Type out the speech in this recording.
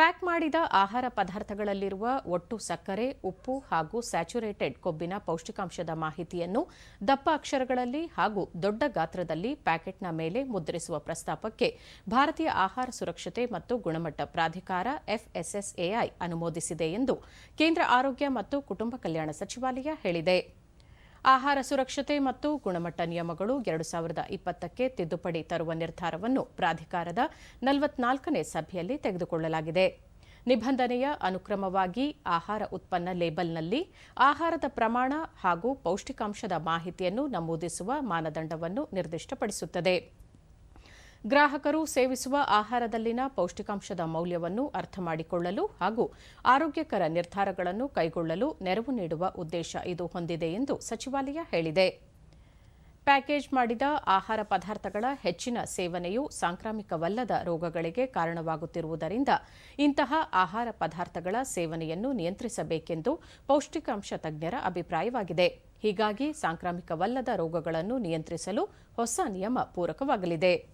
Pack ಮಾಡಿದ ಆಹಾರ ಪದಾರ್ಥಗಳಲ್ಲಿರುವ ಒಟ್ಟು ಸಕ್ಕರೆ, ಉಪ್ಪು ಹಾಗೂ ಸ್ಯಾಚುರೇಟೆಡ್ ಕೊಬ್ಬಿನ ಪೌಷ್ಟಿಕಾಂಶದ ಮಾಹಿತಿಯನ್ನು ದಪ್ಪ ಅಕ್ಷರಗಳಲ್ಲಿ ಹಾಗೂ ದೊಡ್ಡ ಗಾತ್ರದಲ್ಲಿ ಪ್ಯಾಕೆಟ್ನ ಮೇಲೆ ಮುದ್ರಿಸುವ ಪ್ರಸ್ತಾಪಕ್ಕೆ ಭಾರತೀಯ ಆಹಾರ ಸುರಕ್ಷತೆ ಮತ್ತು ಗುಣಮಟ್ಟ ಪ್ರಾಧಿಕಾರ ಎಫ್ಎಸ್ಎಸ್ಎಐ ಅನುಮೋದಿಸಿದೆ ಎಂದು ಕೇಂದ್ರ ಆರೋಗ್ಯ ಮತ್ತು ಕುಟುಂಬ ಕಲ್ಯಾಣ ಸಚಿವಾಲಯ ಹೇಳಿದೆ. ಆಹಾರ ಸುರಕ್ಷತೆ ಮತ್ತು ಗುಣಮಟ್ಟ ನಿಯಮಗಳು ಎರಡು ಸಾವಿರದ ಇಪ್ಪತ್ತಕ್ಕೆ ತಿದ್ದುಪಡಿ ತರುವ ನಿರ್ಧಾರವನ್ನು ಪ್ರಾಧಿಕಾರದ ನಲವತ್ನಾಲ್ಕನೇ ಸಭೆಯಲ್ಲಿ ತೆಗೆದುಕೊಳ್ಳಲಾಗಿದೆ. ನಿಬಂಧನೆಯ ಅನುಕ್ರಮವಾಗಿ ಆಹಾರ ಉತ್ಪನ್ನ ಲೇಬಲ್ನಲ್ಲಿ ಆಹಾರದ ಪ್ರಮಾಣ ಹಾಗೂ ಪೌಷ್ಟಿಕಾಂಶದ ಮಾಹಿತಿಯನ್ನು ನಮೂದಿಸುವ ಮಾನದಂಡವನ್ನು ನಿರ್ದಿಷ್ಟಪಡಿಸುತ್ತದೆ. ಗ್ರಾಹಕರು ಸೇವಿಸುವ ಆಹಾರದಲ್ಲಿನ ಪೌಷ್ಟಿಕಾಂಶದ ಮೌಲ್ಯವನ್ನು ಅರ್ಥಮಾಡಿಕೊಳ್ಳಲು ಹಾಗೂ ಆರೋಗ್ಯಕರ ನಿರ್ಧಾರಗಳನ್ನು ಕೈಗೊಳ್ಳಲು ನೆರವು ನೀಡುವ ಉದ್ದೇಶ ಇದು ಹೊಂದಿದೆ ಎಂದು ಸಚಿವಾಲಯ ಹೇಳಿದೆ. ಪ್ಯಾಕೇಜ್ ಮಾಡಿದ ಆಹಾರ ಪದಾರ್ಥಗಳ ಹೆಚ್ಚಿನ ಸೇವನೆಯು ಸಾಂಕ್ರಾಮಿಕವಲ್ಲದ ರೋಗಗಳಿಗೆ ಕಾರಣವಾಗುತ್ತಿರುವುದರಿಂದ ಇಂತಹ ಆಹಾರ ಪದಾರ್ಥಗಳ ಸೇವನೆಯನ್ನು ನಿಯಂತ್ರಿಸಬೇಕೆಂದು ಪೌಷ್ಟಿಕಾಂಶ ತಜ್ಞರ ಅಭಿಪ್ರಾಯವಾಗಿದೆ. ಹೀಗಾಗಿ ಸಾಂಕ್ರಾಮಿಕವಲ್ಲದ ರೋಗಗಳನ್ನು ನಿಯಂತ್ರಿಸಲು ಹೊಸ ನಿಯಮ ಪೂರಕವಾಗಲಿದೆ.